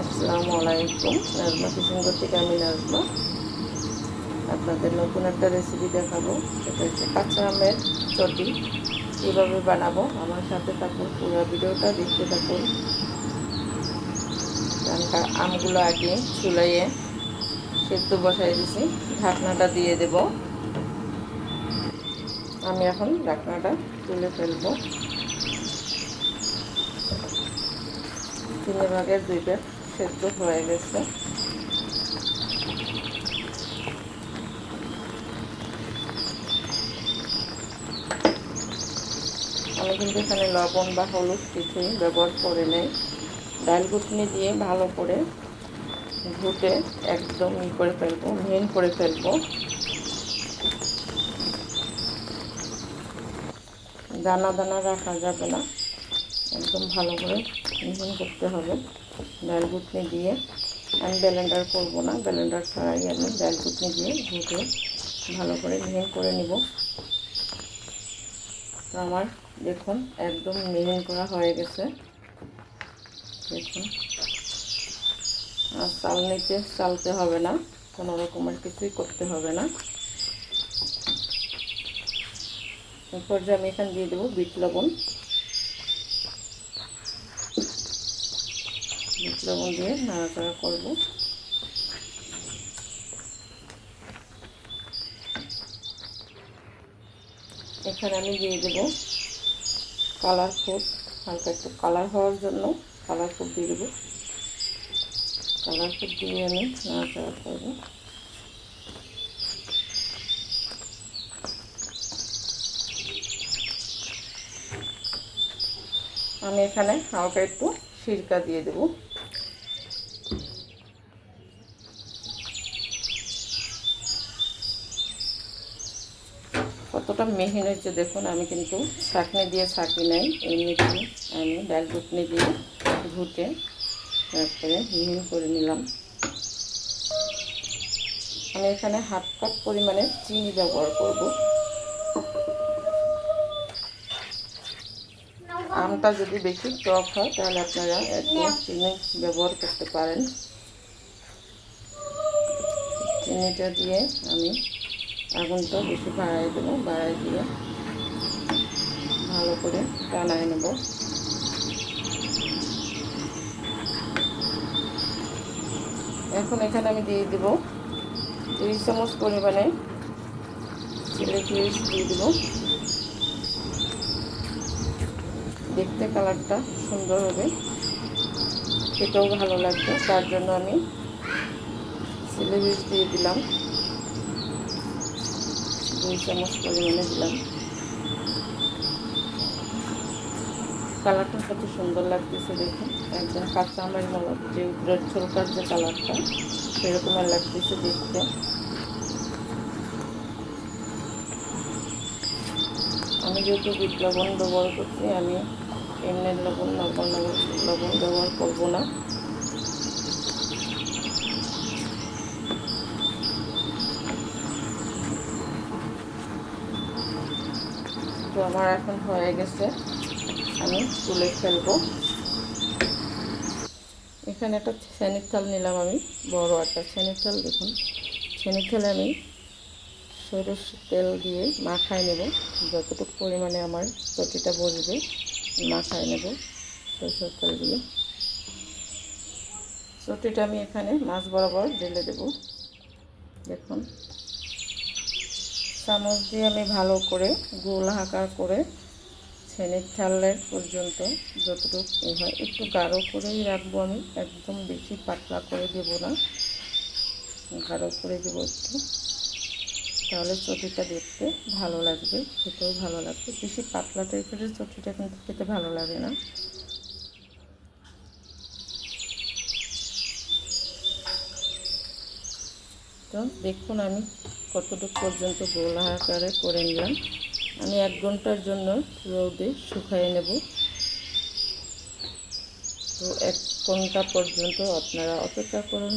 আসসালামু আলাইকুম। নাজমা কিচেন থেকে আমি নাজমা আপনাদের নতুন একটা রেসিপি দেখাবো। সেটা হচ্ছে কাঁচা আমের চটি। কীভাবে বানাবো। আমার সাথে থাকুন, পুরো ভিডিওটা দেখতে থাকুন। আমগুলো আগে চুলাইয়ে সেদ্ধ বসাই দিছি। ঢাকনাটা দিয়ে দেব। আমি এখন ঢাকনাটা তুলে ফেলব। তিন ভাগের দুই ভাগ। সেদ্ধ হয়ে গেছে। আমি কিন্তু এখানে লবণ বা হলুদ কিছুই ব্যবহার করে নেই। ডাল ঘুটনি দিয়ে ভালো করে ঘুটে একদম ই করে ফেলব, মিহিন করে ফেলব। দানা দানা রাখা যাবে না। একদম ভালো করে মিহিন করতে হবে। ডাল ঘুটনি দিয়ে আমি ব্যালেন্ডার করব না ব্যালেন্ডার ছাড়াই আমি ডাল ঘুটনি দিয়ে ঘুটে ভালো করে মিহিন করে নিব। আমার দেখুন একদম মিহিন করা হয়ে গেছে। দেখুন। আর চাল নিতে, চালতে হবে না, কোনো রকমের কিছুই করতে হবে না। এরপর যে আমি এখানে দিয়ে দেবো বিট লবণ। লবণ দিয়ে নাড়াচাড়া করব। এখানে আমি দিয়ে দেবো কালার ফুড হালকা একটু কালার হওয়ার জন্য কালার ফুড দিয়ে দেবো। কালার ফুড দিয়ে আমি নাড়াচাড়া করব। আমি এখানে হালকা একটু সিরকা দিয়ে দেবো। কতটা মেহিন হয়েছে দেখুন, আমি কিন্তু ছাঁকনি দিয়ে ছাঁকি নাই, এমনিতে আমি ডাল ঘুটনি দিয়ে ঘুটে তারপরে মিহিন করে নিলাম। আমি এখানে হাফ কাপ পরিমাণে চিনি ব্যবহার করব। আমটা যদি বেশি টক হয়, তাহলে আপনারা একটু চিনি ব্যবহার করতে পারেন। চিনিটা দিয়ে আমি আগুনটা বেশি বাড়াই দেবো, বাড়াই দিয়ে ভালো করে টানাই নেব। এখন এখানে আমি দিয়ে দেব দুই চামচ পরিমাণে চিলি ফ্লেক্স দিয়ে দেব। দেখতে কালারটা সুন্দর হবে, খেতেও ভালো লাগবে, তার জন্য আমি চিলি ফ্লেক্স দিয়ে দিলাম। দুই চামচ পরিমাণে দিলাম। কালারটা কত সুন্দর লাগতেছে দেখুন। একদম কাঁচা আমের মতো, যে উপরের ছোলকার যে কালারটা সেরকমের লাগতেছে দেখতে। আমি যেহেতু বিট লবণ ব্যবহার করছি, আমি এমনি লবণ লবণ লবণ ব্যবহার করব না। তো আমার এখন হয়ে গেছে। আমি তুলে ফেলব। এখানে একটা শ্যানির থাল নিলাম আমি, বড় একটা শ্যানির থাল দেখুন। শ্যানির থালে আমি সরষ তেল দিয়ে মাখায় নেব। যতটুকু পরিমাণে আমার চটিটা বসবে মাখায় নেব সরষের তেল দিয়ে চটিটা আমি এখানে মাছ বরাবর ঢেলে দেব। দেখুন। চামচ দিয়ে আমি ভালো করে গোল হাঁকা করে ছেনের চালের পর্যন্ত যতটুকু এই হয়, একটু গাঢ় করেই রাখব আমি। একদম বেশি পাতলা করে দেবো না। গাঢ় করে দেবো একটু। তাহলে চটিটা দেখতে ভালো লাগবে, খেতেও ভালো লাগবে। বেশি পাতলা টাইপের চটিটা কিন্তু খেতে ভালো লাগে না। তো দেখুন আমি কতটুকু পর্যন্ত গোলা আকারে করে নিলাম। আমি এক ঘণ্টার জন্য রোদে শুকাই নেব। তো এক ঘণ্টা পর্যন্ত আপনারা অপেক্ষা করুন।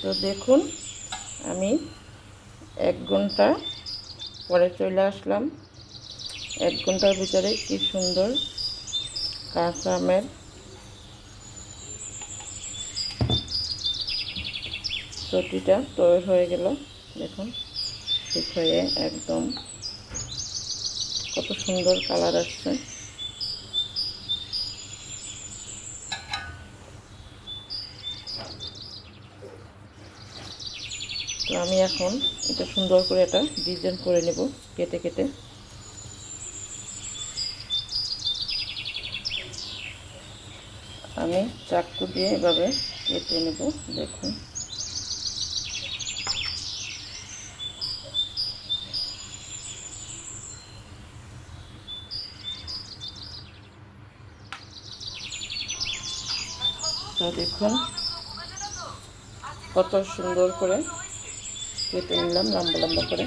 তো দেখুন, আমি এক ঘণ্টা পরে চলে আসলাম। এক ঘণ্টার ভিতরে কি সুন্দর কাঁচা আমের চটিটা তৈরি হয়ে গেল। দেখুন, ঠিক হয়ে একদম কত সুন্দর কালার আসছে। তো আমি এখন এটা সুন্দর করে এটা ডিজাইন করে নেব, কেটে কেটে। আমি চাকু দিয়ে এভাবে কেটে নেব, দেখুন। দেখুন কত সুন্দর করে কেটে নিলাম, লম্বা লম্বা করে।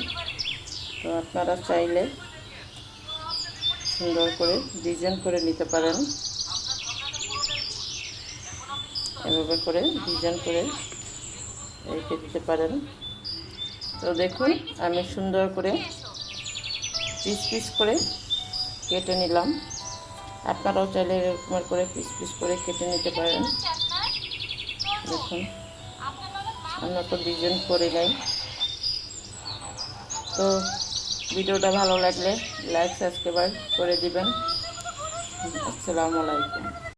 তো আপনারা চাইলে সুন্দর করে ডিজাইন করে নিতে পারেন। এভাবে করে ডিজাইন করে রেখে দিতে পারেন। তো দেখুন, আমি সুন্দর করে পিস পিস করে কেটে নিলাম। আপনারাও চাইলে এরকম করে পিস পিস করে কেটে নিতে পারেন। দেখুন, আমরা তো ডিজাইন করে নেই। তো ভিডিওটা ভালো লাগলে লাইক সাবস্ক্রাইব করে দিবেন। আসসালামু আলাইকুম।